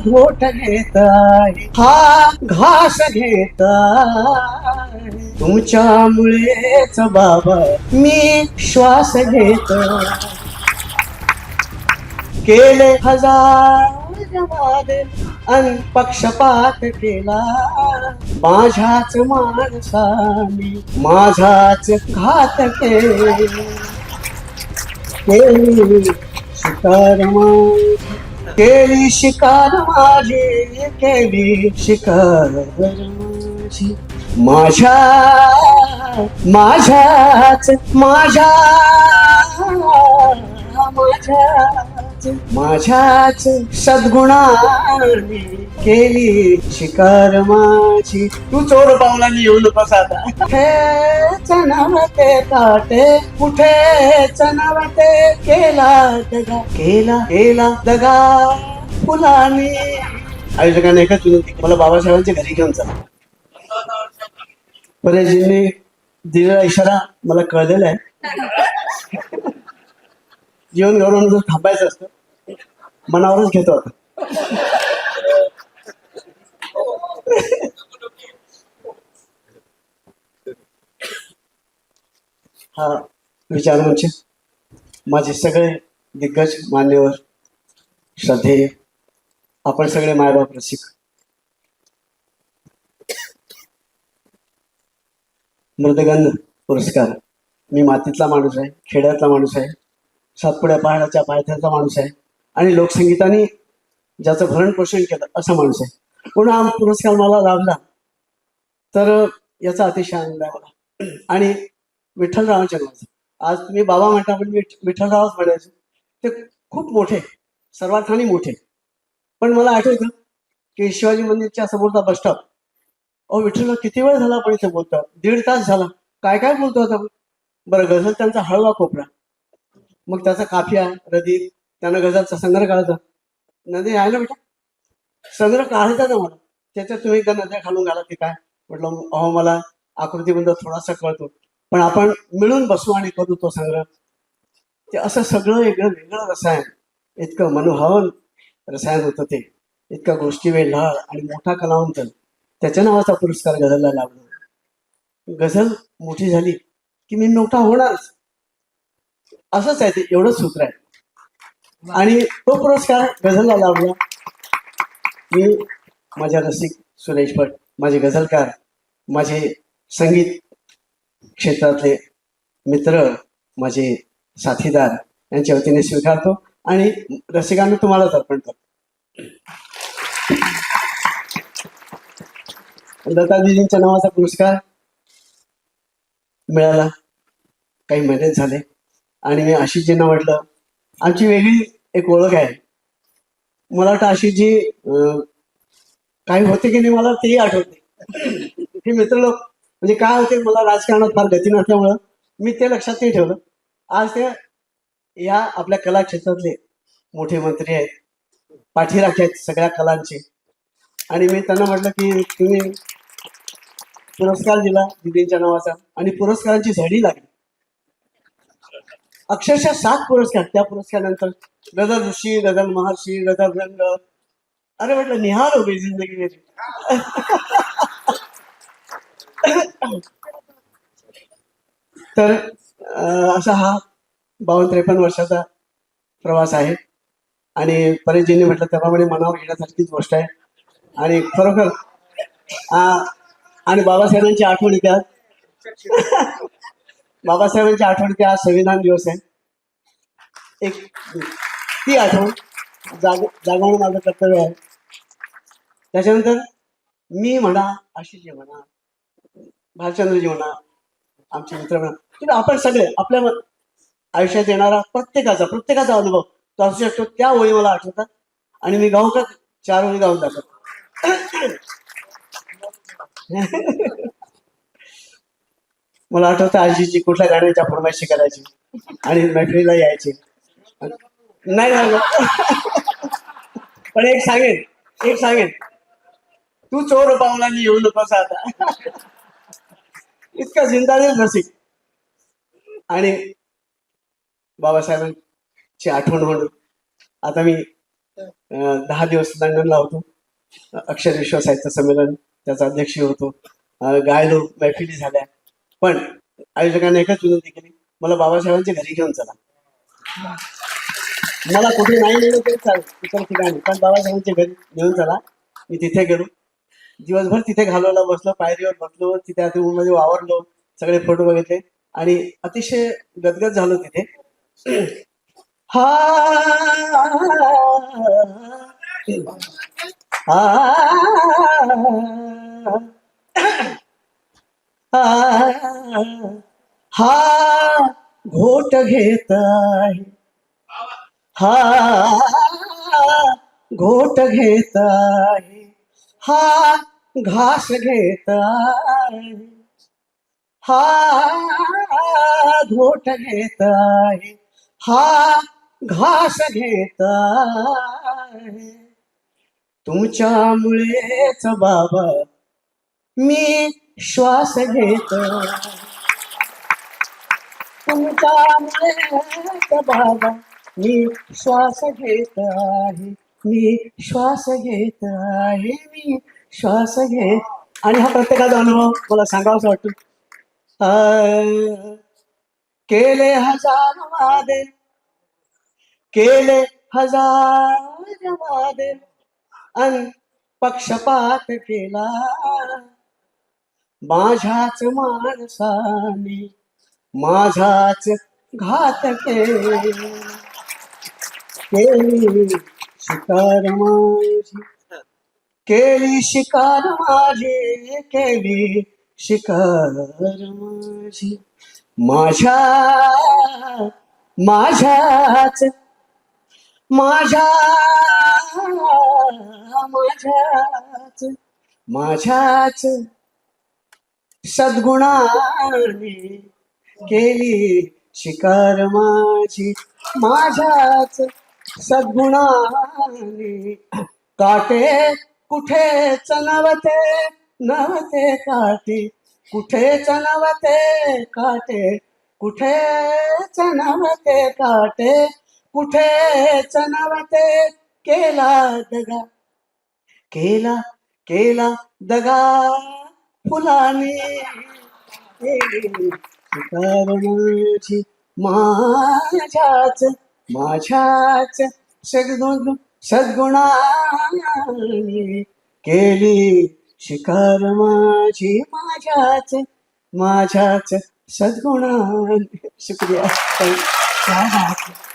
घोट घेत हा घास घेत तुमच्यामुळेच बाबा मी श्वास घेत केले हजार वादे अन पक्षपात केला. माझ्याच माणसाने माझाच घात केला. केली शिकार केली शिकार माझी केली शिकार. माझी माझ्या माझ्याच माझ्या माझ्याच माझ्याच सद्गुणाने केली शिकार माझी. तू चोर पावलाने येऊ नकोस आता कुठेच नव्हते काटे कुठेच नव्हते केला दगा. केला केला दगा फुलाने. आयोजकाने एकच विनंती मला बाबासाहेबांच्या घरी घेऊन चला. पर्याजींनी दिलेला इशारा मला कळलेला आहे. जीवन गौरव थांबायचं असतं मनावरच घेतो आता. हा विचार म्हणजे माझे सगळे दिग्गज मान्यवर श्रद्धेय आपण सगळे मायबाप रसिक मृदगंध पुरस्कार. मी मातीतला माणूस आहे खेड्यातला माणूस आहे. सातपुड्या पहाडाच्या पायथ्याचा माणूस आहे. आणि लोकसंगीताने ज्याचं भरण पोषण केलं असा माणूस आहे. पुन्हा हा पुरस्कार मला लाभला. तर याचा अतिशय आनंद आहे मला. आणि विठ्ठलरावांच्या नावाचा आज तुम्ही बाबा म्हणता पण विठ विठ्ठलरावच म्हणायचो. ते खूप मोठे सर्वार्थाने मोठे पण मला आठवतं की शिवाजी मंदिरच्या समोरचा बस स्टॉप अहो विठ्ठल किती वेळ झाला आपण इथे बोलतो दीड तास झाला. काय काय बोलतो आता बरं गझल त्यांचा हळवा कोपरा. मग त्याचा काफिया रदीप त्यानं गझलचा संग्रह काढायचा. नदी आहे ना बेटा? संग्रह काढायचा ना मला. त्याच्यात तुम्ही एकदा नद्या घालून घाला की काय? म्हटलं अहो मला आकृतीबद्दल थोडासा कळतो. पण आपण मिळून बसू आणि करू तो संग्रह. ते असं सगळं वेगळं वेगळं रसायन. इतकं मनोहवन रसायन होतं ते. इतका गोष्टी वेढाळ आणि मोठा कलावंत. त्याच्या नावाचा पुरस्कार गझलला लाभला गझल मोठी झाली की मी मोठा होणारच. असंच आहे ते एवढंच सूत्र आहे. आणि तो पुरस्कार गझलला लाभला मी माझ्या रसिक सुरेश भट माझे गझलकार माझे संगीत क्षेत्रातले मित्र माझे साथीदार यांच्या वतीने स्वीकारतो आणि रसिकांना तुम्हालाच अर्पण करतो. दत्ताजींच्या नावाचा पुरस्कार मिळाला. काही महिने झाले. आणि मी आशिषजींना म्हटलं आमची वेगळी एक ओळख आहे. मला वाटतं आशिषजी अं, काही होते की नाही मला तेही आठवते. हे मित्र लोक म्हणजे काय होते मला राजकारणात फार गती नसल्यामुळं मी ते लक्षात नाही ठेवलं. आज ते या आपल्या कला क्षेत्रातले मोठे मंत्री आहेत पाठीराखे आहेत सगळ्या कलांचे. आणि मी त्यांना म्हटलं की तुम्ही पुरस्कार दिला दिदींच्या नावाचा आणि पुरस्कारांची झडी लागली. अक्षरशः सात पुरस्कार त्या पुरस्कारानंतर गदर ऋषी गदर महर्षी गदर रंग. अरे म्हटलं निहार हो गई जिंदगी मेरी तर असा हा बावन्न त्रेपन्न वर्षाचा प्रवास आहे. आणि परेशजींनी म्हटलं त्याप्रमाणे मनावर घेण्यासारखीच गोष्ट आहे. आणि खरोखर आणि बाबासाहेबांची आठवण त्या बाबासाहेबांची आठवण त्या आज संविधान दिवस आहे. एक ती आठवण जाग जागवणं माझं कर्तव्य आहे. त्याच्यानंतर मी म्हणा आशिषजी म्हणा भालचंद्रजी म्हणा आमचे मित्र म्हणा किंवा आपण सगळे आपल्या आयुष्यात येणारा प्रत्येकाचा प्रत्येकाचा अनुभव तो असू शकतो. त्या ओळी मला आठवतात आणि मी गाऊ का चार ओळी गाऊन जातो मला आठवतं आजीची कुठल्या गाण्याच्या फरमायशी करायची. आणि मैफिलीला यायची. नाही झालं. पण एक सांगेन एक सांगेन. तू चोर पावला येऊ नकोस आता. इतका जिंदादिल रसिक आणि बाबासाहेबांची आठवण म्हणून आता मी दहा दिवस लंडनला होतो. अक्षर विश्व साहित्य संमेलन त्याचा अध्यक्ष होतो. गायलो मैफिली झाल्या. पण आयोजकांनी एकच विनंती केली मला बाबासाहेबांच्या घरी घेऊन चला मला कुठे नाही नेलं तरी चालेल इतर ठिकाणी पण बाबासाहेबांच्या घरी घेऊन चला मी तिथे गेलो दिवसभर तिथे घालवला बसलो पायरीवर बसलो तिथे आता मध्ये वावरलो सगळे फोटो बघितले आणि अतिशय गदगद झालो तिथे हा हा हा घोट घेत आहे हा घोट घेत आहे हा घास घेत आहे हा घोट घेत आहे हा घास घेत आहे तुमच्यामुळेच बाबा मी श्वास घेत तुमचा बाबा मी श्वास घेत आहे मी श्वास घेत आहे मी श्वास घेत. आणि हा प्रत्येकाचा अनुभव मला सांगावासा वाटतो. केले हजार वादे. केले हजार वादे. अन पक्षपात केला. माझ्याच माणसाने माझाच घात केली शिकार माझी. केली शिकार माझी. केली शिकार माझी. माझ्या माझ्याच माझ्या माझ्याच माझ्याच सद्गुणाने केली शिकार माझी. माझ्याच सद्गुणाने काटे कुठेच नवते नवते काटे. कुठेच नवते काटे? कुठेच नवते काटे? कुठेच नवते केला दगा. केला केला दगा फुलाने. केली माझ्याच माझ्याच सद्गुण सद्गुणाने केली. शिकार माझी माझ्याच माझ्याच सद्गुणाने. शुक्रिया. Thank.